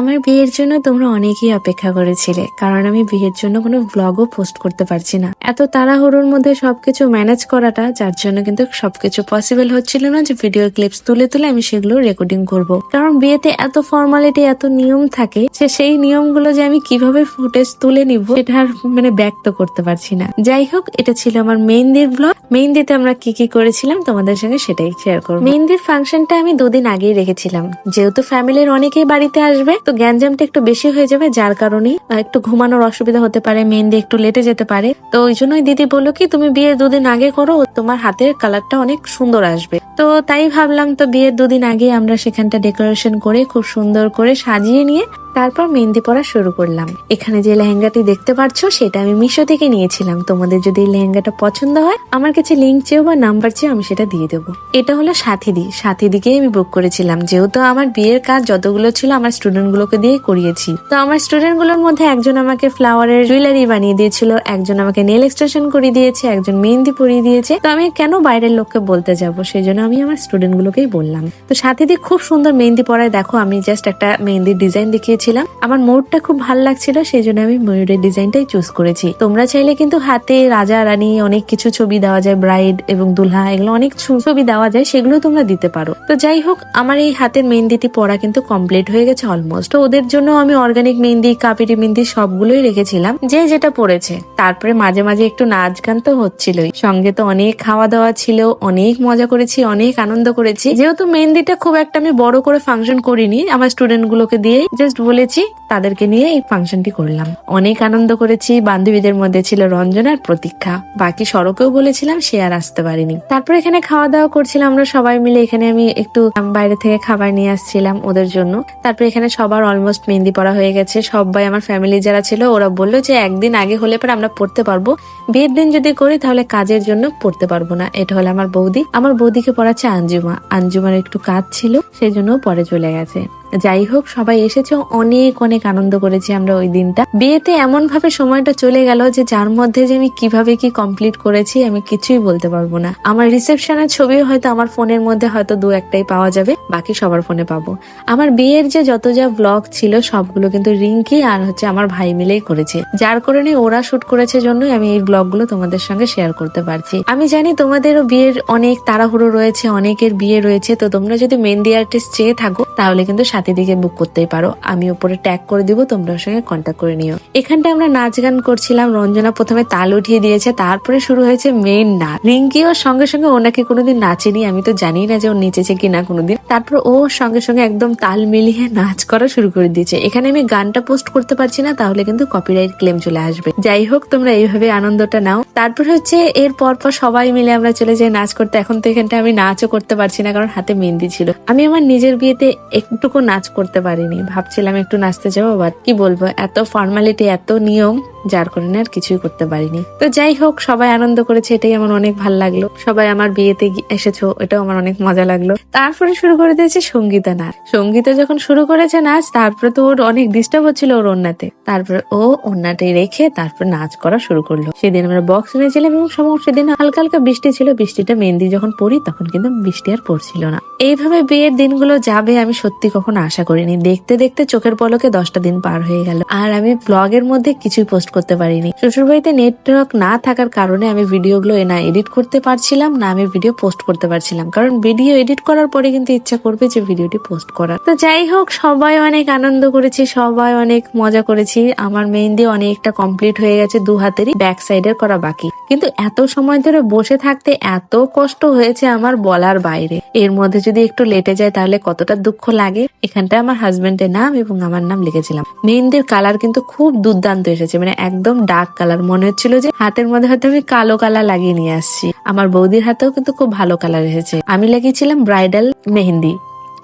আমার বিয়ের জন্য তোমরা অনেকেই অপেক্ষা করেছিলে, কারণ আমি বিয়ের জন্য কোনো ব্লগও পোস্ট করতে পারছি না। এত তাড়াহুড়োর মধ্যে সবকিছু ম্যানেজ করাটা, যার জন্য কিন্তু সবকিছু পসিবল হচ্ছিল না যে ভিডিও ক্লিপস তুলে তুলে আমি সেগুলো রেকর্ডিং করব। কারণ বিয়েতে এত ফর্মালিটি এত নিয়ম থাকে যে সেই নিয়মগুলো যে আমি কীভাবে ফুটেজ তুলে নিব, সেটা মানে ব্যক্ত করতে পারছি না। যাই হোক, এটা ছিল আমার মেহেন্দির ব্লগ মেহেন্দিতে আমরা কি কি করেছিলাম, তোমাদের সঙ্গে সেটাই শেয়ার করব। মেহেন্দির ফাংশনটা আমি দুদিন আগেই রেখেছিলাম। যেহেতু ফ্যামিলির অনেকেই বাড়িতে আসবে তো গ্যাঞ্জামটা একটু বেশি হয়ে যাবে, যার কারণে একটু ঘুমানোর অসুবিধা হতে পারে মেহেন্দি একটু লেটে যেতে পারে। তো ওই জন্যই দিদি বলল কি, তুমি বিয়ের দুদিন আগে করো, তোমার হাতের কালারটা অনেক সুন্দর আসবে। তো তাই ভাবলাম তো বিয়ের দুদিন আগে আমরা সেখানটা ডেকোরেশন করে, খুব সুন্দর করে সাজিয়ে নিয়ে তারপর মেহেন্দি পরা শুরু করলাম। এখানে যে লেহেঙ্গাটি দেখতে পাচ্ছ সেটা আমি মিশো থেকে নিয়েছিলাম। তোমাদের যদি লেহেঙ্গাটা পছন্দ হয়, আমার কাছে লিঙ্ক চেয়েও বা নাম্বার চেয়েও আমি সেটা দিয়ে দেবো। এটা হলো সাথীদি। সাথীদিকেই আমি বুক করেছিলাম। যেহেতু আমার বিয়ের কাজ যতগুলো ছিল, আমার স্টুডেন্ট গুলোকে দিয়ে করিয়েছি। তো আমার স্টুডেন্টগুলোর মধ্যে একজন আমাকে ফ্লাওয়ারের জুয়েলারি বানিয়ে দিয়েছিল, একজন আমাকে নেল এক্সটেনশন করিয়ে দিয়েছে, একজন মেহেন্দি পরিয়ে দিয়েছে। তো আমি কেন বাইরের লোককে বলতে যাব? সেই জন্য আমি আমার স্টুডেন্ট গুলোকেই বললাম। তো সাথীদি খুব সুন্দর মেহেন্দি পরায়, দেখো আমি জাস্ট একটা মেহেন্দির ডিজাইন দেখিয়েছিলাম। আমার ময়ূরটা খুব ভালো লাগছিল, সেই জন্য আমি ময়ূরের ডিজাইনটাই চুজ করেছি। তোমরা চাইলে কিন্তু হাতে রাজা, রানী, অনেক কিছু ছবি দেওয়া যায় ব্রাইড এবং দুলহা, এগুলো অনেক ছবি দেওয়া যায়, সেগুলো তোমরা দিতে পারো। তো যাই হোক, আমার এই হাতের মেহেন্দিটি পরা কিন্তু কমপ্লিট হয়ে গেছে অলমোস্ট তো ওদের জন্য আমি অর্গানিক মেহেন্দি কাপিরি মেহেন্দি সবগুলোই রেখেছিলাম। যে যেটা পড়েছে। তারপরে মাঝে মাঝে একটু নাচ গান তো হচ্ছিলই। সঙ্গে তো অনেক খাওয়া দাওয়া ছিল, অনেক মজা করেছি, অনেক আনন্দ করেছি। যেহেতু মেহেন্দিটা খুব একটা আমি বড় করে ফাংশন করিনি, আমার স্টুডেন্ট গুলোকে দিয়েই জাস্ট বলেছি, তাদেরকে নিয়ে এই ফাংশনটি করলাম। অনেক আনন্দ করেছি, বান্ধবীদের মধ্যে ছিল রঞ্জন আর প্রতীক্ষা। বাকি সড়কেও বলেছিলাম, সে আর আসতে পারিনি। তারপর এখানে খাওয়া দাওয়া করছিলাম আমরা সবাই মিলে। এখানে আমি একটু বাইরে থেকে খাবার নিয়ে আসছিলাম ওদের জন্য। তারপর এখানে সবার অলমোস্ট মেহেন্দি পড়া হয়ে গেছে। সবাই আমার ফ্যামিলি যারা ছিল, ওরা বলল যে একদিন আগে হলে পরে আমরা পড়তে পারব। বিয়ের দিন যদি করি, তাহলে কাজের জন্য পড়তে পারব না। এটা হলো আমার বৌদি। আমার বৌদিকে পড়াচ্ছে আঞ্জুমা। আঞ্জুমার একটু কাজ ছিল, সেই জন্য পরে চলে গেছে। যাই হোক, সবাই এসেছে। অনেক অনেক আনন্দ করেছি আমরা ওই দিনটা। বিয়েতে এমন ভাবে সময়টা চলে গেল যে যার মধ্যে যে আমি কীভাবে কি কমপ্লিট করেছি, আমি কিছুই বলতে পারব না। আমার রিসেপশনের ছবি হয়তো আমার ফোনের মধ্যে হয়তো দু একটাই পাওয়া যাবে, বাকি সবার ফোনে পাবো। আমার বিয়ের যে যত যা ব্লগ ছিল, সবগুলো কিন্তু রিঙ্কি আর হচ্ছে আমার ভাই মিলেই করেছে। যার কারণে ওরা শুট করেছে জন্যই আমি এই ব্লগগুলো তোমাদের সঙ্গে শেয়ার করতে পারছি। আমি জানি তোমাদেরও বিয়ের অনেক তাড়াহুড়ো রয়েছে, অনেকের বিয়ে রয়েছে, তো তোমরা যদি মেহেন্দি আর্টিস্ট চেয়ে থাকো, তাহলে কিন্তু সাথে দিকে বুক করতেই পারো। আমি উপরে ট্যাগ করে দিব তোমরা ওর সঙ্গে কন্ট্যাক্ট করে নিও। এখানটা আমরা নাচ গান করছিলাম, রঞ্জনা প্রথমে তাল উঠিয়ে দিয়েছে, তারপরে শুরু হয়েছে মেন নাচ। রিঙ্কি ওর সঙ্গে সঙ্গে ওনাকে কোনোদিন নাচেনি, আমি তো জানি না যে ও নেচেছে কিনা কোনোদিন। তারপর ও সঙ্গে সঙ্গে একদম তাল মিলিয়ে নাচ করা শুরু করে দিয়েছে। এখানে আমি গানটা পোস্ট করতে পারছি না, তাহলে কিন্তু কপিরাইট ক্লেম চলে আসবে। যাই হোক, তোমরা এইভাবে আনন্দটা নাও। তারপর হচ্ছে এর পর পর সবাই মিলে আমরা চলে যাই নাচ করতে। এখন তো এখানটা আমি নাচও করতে পারছি না, কারণ হাতে মেহেন্দি ছিল। আমি আমার নিজের বিয়েতে একটুকু নাচ করতে পারিনি। ভাবছিলাম একটু নাচতে যাব বাট কি বলব, এত ফর্মালিটি এত নিয়ম, যার কারণে আর কিছুই করতে পারিনি। তো যাই হোক, সবাই আনন্দ করেছে, এটাই আমার অনেক ভালো লাগল। সবাই আমার বিয়েতে এসেছ, এটাও আমার অনেক মজা লাগল। তারপরে শুরু করে দিয়েছে সঙ্গীতা নাচ। সঙ্গীতা যখন শুরু করেছে নাচ, তারপরে তো ওর অনেক ডিস্টার্ব হচ্ছিল ওর ওন্নাতে তারপরে ও ওন্নাটাই রেখে তারপর নাচ করা শুরু করল। সেদিন আমরা বক্স নিয়েছিলাম এবং সমস্ত সেদিন হালকা হালকা বৃষ্টি ছিল, বৃষ্টিটা মেহেন্দি যখন পড়ি, তখন কিন্তু বৃষ্টি আর পড়ছিল না। এইভাবে বিয়ের দিনগুলো যাবে আমি সত্যি কখনো আশা করিনি। দেখতে দেখতে চোখের পলকে দশটা দিন পার হয়ে গেল। আর আমি ব্লগের মধ্যে কিছুই পোস্ট করতে পারিনি। শ্বশুরবাড়িতে নেটওয়ার্ক না থাকার কারণে আমি ভিডিওগুলো না এডিট করতে পারছিলাম, না আমি ভিডিও পোস্ট করতে পারছিলাম। কারণ ভিডিও এডিট করার পরে কিন্তু ইচ্ছা করবে যে ভিডিওটি পোস্ট করার। তো যাই হোক, সবাই অনেক আনন্দ করেছি, সবাই অনেক মজা করেছি। আমার মেহেন্দি অনেকটা কমপ্লিট হয়ে গেছে, দু হাতেরই ব্যাক সাইডের করা বাকি। কিন্তু এত সময় ধরে বসে থাকতে এত কষ্ট হয়েছে আমার বলার বাইরে। এর মধ্যে যদি একটু লেটে যায় তাহলে কতটা দুঃখ লাগে? এখানটা আমার হাজব্যান্ডের নাম এবং আমার নাম লিখেছিলাম। মেহেন্দির কালার কিন্তু খুব দুর্দান্ত এসেছে মানে একদম ডার্ক কালার মনে হচ্ছিল যে হাতের মধ্যে হয়তো আমি কালো কালার লাগিয়ে নিয়ে আসছি। আমার বৌদির হাতেও কিন্তু খুব ভালো কালার এসেছে। আমি লাগিয়েছিলাম ব্রাইডাল মেহেন্দি।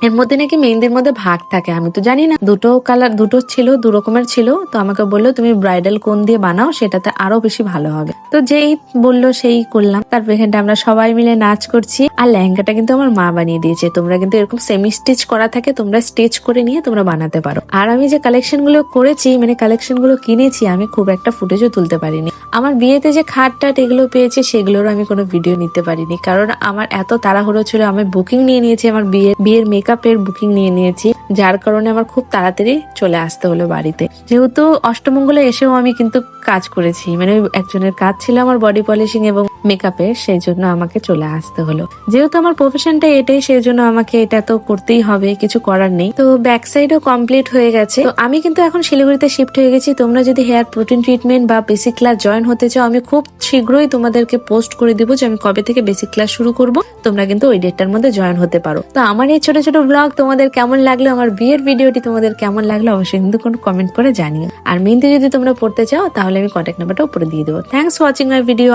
এর মধ্যে নাকি মেহেন্দির মধ্যে ভাগ থাকে, আমি তো জানি না। দুটো কালার দুটো ছিল, দু রকমের ছিল, তো আমাকে বলল, তুমি ব্রাইডাল কোন দিয়ে বানাও, সেটাতে আরও বেশি ভালো হবে। তো যেই বলল, সেই করলাম। তারপর এখানটা আমরা সবাই মিলে নাচ করছি। আর লেহেঙ্গাটা কিন্তু আমার মা বানিয়ে দিয়েছে। তোমরা কিন্তু এরকম সেমি স্টিচ করা থাকে, তোমরা স্টিচ করে নিয়ে তোমরা বানাতে পারো। আর আমি যে কালেকশনগুলো করেছি মানে কালেকশনগুলো কিনেছি, আমি খুব একটা ফুটেজও তুলতে পারিনি। আমার বিয়েতে যে খাট টাট এগুলো পেয়েছি সেগুলোর আমি কোনো ভিডিও নিতে পারিনি। কারণ আমার এত তাড়াহুড়ো ছিল, আমি বুকিং নিয়ে নিয়েছি আমার বিয়ের বিয়ের মেকআপের বুকিং নিয়ে নিয়েছি, যার কারণে আমার খুব তাড়াতাড়ি চলে আসতে হলো বাড়িতে। যেহেতু অষ্টমঙ্গলে এসেও আমি কিন্তু কাজ করেছি মানে একজনের কাজ ছিল আমার বডি পলিশিং এবং মেকআপের সেই জন্য আমাকে চলে আসতে হলো। যেহেতু আমার প্রফেশনটা এটাই সেই জন্য আমাকে এটা তো করতেই হবে, কিছু করার নেই। তো ব্যাক সাইডও কমপ্লিট হয়ে গেছে। তো আমি কিন্তু এখন শিলিগুড়িতে শিফট হয়ে গেছি। তোমরা যদি হেয়ার প্রোটিন ট্রিটমেন্ট বা বেসিক ক্লাস জয়েন হতে চাও, আমি খুব শীঘ্রই তোমাদেরকে পোস্ট করে দিব যে আমি কবে থেকে বেসিক ক্লাস শুরু করব। তোমরা কিন্তু ওই ডেটটার মধ্যে জয়েন হতে পারো। তো আমার এই ছোট ছোট ব্লগ তোমাদের কেমন লাগল, আমার বিয়ের ভিডিওটি তোমাদের কেমন লাগল, অবশ্যই কিন্তু কোনো কমেন্ট করে জানিও। আর মেহেন্দি যদি তোমরা পড়তে চাও, তাহলে আমি কন্ট্যাক্ট নাম্বারটা উপরে দিয়ে দেবো। Thanks watching my video